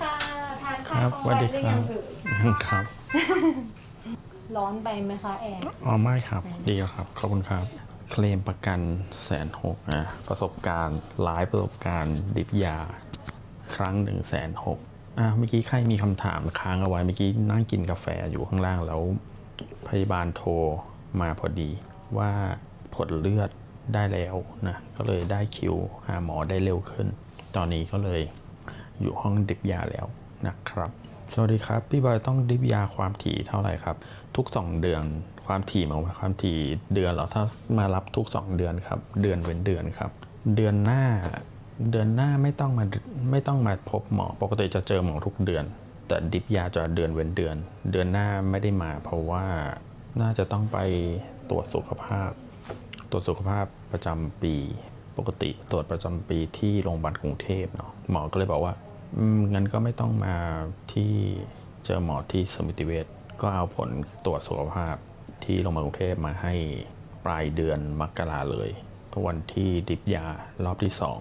ครับสวัสดีครับครับร้อนไปไหมคะแอร์อ๋อไม่ครับ ดีแล้วครับ ขอบคุณครับ เคลมประกันแสนหกนะประสบการณ์หลายประสบการณ์ดิบยา ครั้งหนึ่งแสนหกอะเมื่อกี้ใครมีคำถามค้างเอาไว้เมื่อกี้นั่งกินกาแฟอยู่ข้างล่างแล้ว พยาบาลโทรมาพอดีว่าผลเลือดได้แล้วนะก็เลยได้คิวหาหมอได้เร็วขึ้น ตอนนี้ก็เลย อยู่ห้องดิบยาแล้วนะครับ สวัสดีครับ พี่บอยต้องดิบยาความถี่เท่าไหร่ครับ ทุก 2 เดือนความถี่หมายความว่าความถี่เดือนหรอถ้ามารับทุก 2 เดือนครับ เดือนเว้นเดือนครับ เดือนหน้า เดือนหน้าไม่ต้องมาไม่ต้องมาพบหมอ ปกติจะเจอหมอทุกเดือน แต่ดิบยาจะเดือนเว้นเดือน เดือนหน้าไม่ได้มาเพราะว่าน่าจะต้องไปตรวจสุขภาพ ตรวจสุขภาพประจำปี ปกติตรวจประจำปีที่โรงพยาบาลกรุงเทพเนาะหมอก็เลยบอกว่า งั้นก็ไม่ต้องมาที่เจอหมอที่สมิติเวชก็เอาผลตรวจสุขภาพที่โรงพยาบาลกรุงเทพมาให้ปลายเดือนมกราเลยวันที่ดิบยารอบที่สอง